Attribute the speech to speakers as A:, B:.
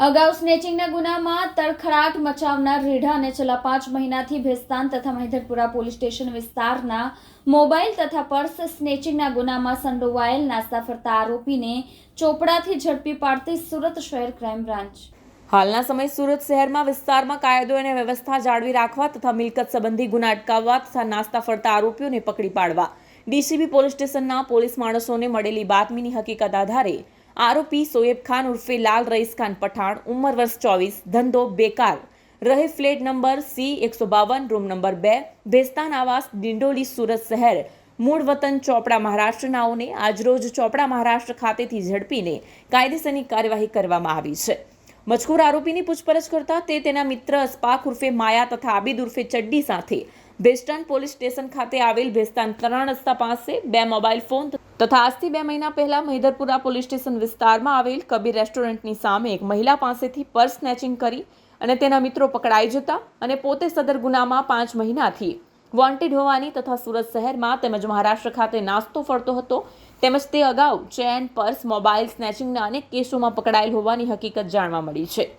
A: અગાઉ સ્નેચિંગના ગુનામાં તડખડાટ મચાવનાર રીઢા અને છેલ્લા પાંચ મહિનાથી ભેસ્તાન તથા મહેધરપુરા પોલીસ સ્ટેશન વિસ્તારના મોબાઈલ તથા પર્સ સ્નેચિંગના ગુનામાં સંડોવાયેલ નાસ્તા ફરતા આરોપીને ચોપડાથી ઝડપી પાડતી સુરત શહેર ક્રાઇમ બ્રાન્ચ.
B: હાલના સમય સુરત શહેરમાં વિસ્તારમાં કાયદો અને વ્યવસ્થા જાળવી રાખવા તથા મિલકત સંબંધી ગુના અટકાવવા તથા નાસ્તા ફરતા આરોપીઓને પકડી પાડવા. ડીસીબી પોલીસ સ્ટેશનના પોલીસ માણસોને મળેલી બાતમીની હકીકત આધારે આરોપી સોએબ ખાન ઉર્ફે લાલ રઈસ ખાન પઠાણ, ઉંમર વર્ષ ચોવીસ, ધંધો બેકાર. રહે ફ્લેટ નંબર સી એકસો બાવન, રૂમ નંબર બે, ભેસ્તાન આવાસ, ડિંડોલી, સુરત શહેર. મૂળ વતન ચોપડા મહારાષ્ટ્રનાઓને આજરોજ ચોપડા મહારાષ્ટ્ર ખાતેથી ઝડપીને કાયદેસરની કાર્યવાહી કરવામાં આવી છે. મજકૂર આરોપીની પૂછપરછ કરતા તે તેના મિત્ર અસ્પાક ઉર્ફે માયા તથા આબિદ ઉર્ફે ચડ્ડી સાથે ભેસ્તાન પોલીસ સ્ટેશન ખાતે આવેલ ભેસ્તાન ત્રણ રસ્તા પાસે બે મોબાઈલ ફોન તથા આજથી બે મહિના પહેલા મહિધરપુરા પોલીસ સ્ટેશન વિસ્તારમાં આવેલ કબીર રેસ્ટોરન્ટની સામે એક મહિલા પાસેથી પર્સ સ્નેચિંગ કરી અને તેના મિત્રો પકડાઈ જતા અને પોતે સદર ગુનામાં પાંચ મહિનાથી વોન્ટેડ હોવાની તથા સુરત શહેરમાં તેમજ મહારાષ્ટ્ર ખાતે નાસ્તો ફરતો હતો તેમજ તે અગાઉ ચેન, પર્સ, મોબાઈલ સ્નેચિંગના અનેક કેસોમાં પકડાયેલ હોવાની હકીકત જાણવા મળી છે.